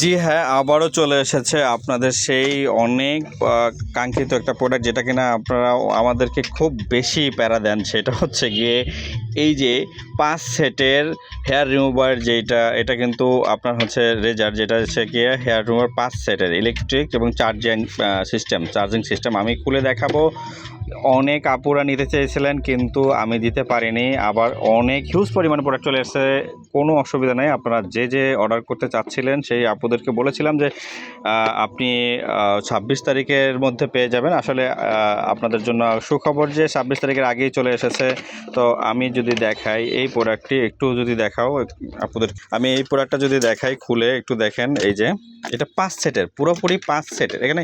জি হ্যাঁ আবারও চলে এসেছে আপনাদের সেই অনেক কাঙ্ক্ষিত একটা প্রোডাক্ট যেটা কিনা আপনারা আমাদেরকে খুব বেশি প্যারা দেন, সেটা হচ্ছে গিয়ে এই যে পাঁচ সেটের হেয়ার রিমুভার যেটা, এটা কিন্তু আপনার হচ্ছে রেজার যেটা হচ্ছে গিয়ে হেয়ার রিমুভার পাঁচ সেটের ইলেকট্রিক এবং চার্জিং সিস্টেম চার্জিং সিস্টেম আমি খুলে দেখাবো। অনেক আপুরা নিতে চেয়েছিলেন, কিন্তু আমি দিতে পারিনি। আবার অনেক হিউজ পরিমাণে প্রোডাক্ট চলে এসেছে। কোনো অসুবিধা নেই। আপনারা যে যে অর্ডার করতে চাচ্ছিলেন, সেই আপুদেরকে বলেছিলাম যে আপনি ছাব্বিশ তারিখের মধ্যে পেয়ে যাবেন। আসলে আপনাদের জন্য সুখবর যে, ছাব্বিশ তারিখের আগেই চলে এসেছে। তো আমি যদি দেখাই এই প্রোডাক্টটি একটু যদি দেখাও আপুদের আমি এই প্রোডাক্টটা যদি দেখাই, খুলে একটু দেখেন। এই যে, এটা পাঁচ সেটের, পুরোপুরি পাঁচ সেটের। এখানে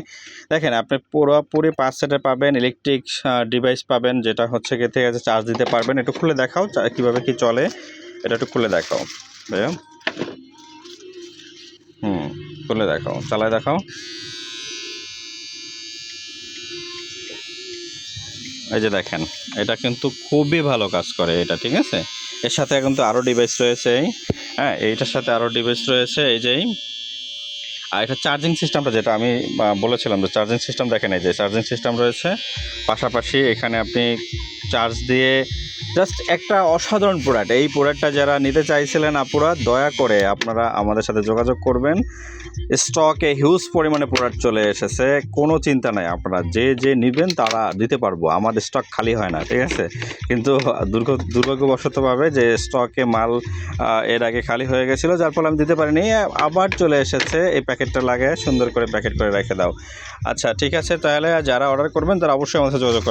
দেখেন, আপনি পুরোপুরি পাঁচ সেটের পাবেন। ইলেকট্রিক ডিভাইস পাবেন যেটা হচ্ছে গিয়ে থেকে আছে চার্জ দিতে পারবেন। একটু খুলে দেখাও কীভাবে কি চলে, এটা একটু খুলে দেখাও। ভাইয়া। হুম, খুলে দেখাও, চালায় দেখাও। এই যে দেখেন, এটা কিন্তু খুবই ভালো কাজ করে এটা, ঠিক আছে? এর সাথে কিন্তু আরও ডিভাইস রয়েছে হ্যাঁ এইটার সাথে আরও ডিভাইস রয়েছে, এই যে এই। আর এটা চার্জিং সিস্টেমটা যেটা আমি বলেছিলাম যে চার্জিং সিস্টেম দেখে নেই যে চার্জিং সিস্টেম রয়েছে। পাশাপাশি এখানে আপনি চার্জ দিয়ে জাস্ট একটা অসাধারণ প্রোডাক্ট এই প্রোডাক্টটা যারা নিতে চাইছিলেন আপুরা, দয়া করে আপনারা আমাদের সাথে যোগাযোগ করবেন। স্টকে হিউজ পরিমাণে প্রোডাক্ট চলে এসেছে। কোনো চিন্তা নাই, আপনারা যে যে নেবেন তারা দিতে পারব। আমাদের স্টক খালি হয় না, ঠিক আছে? কিন্তু দুর্গ, দুর্ভাগ্যবশতভাবে যে স্টকে মাল এর আগে খালি হয়ে গেছিল, যার ফলে আমি দিতে পারিনি। আবার চলে এসেছে। এই প্যাকেটটা লাগে সুন্দর করে প্যাকেট করে রেখে দাও। আচ্ছা ঠিক আছে, তাহলে যারা অর্ডার করবেন তারা অবশ্যই আমাদের সাথে যোগাযোগ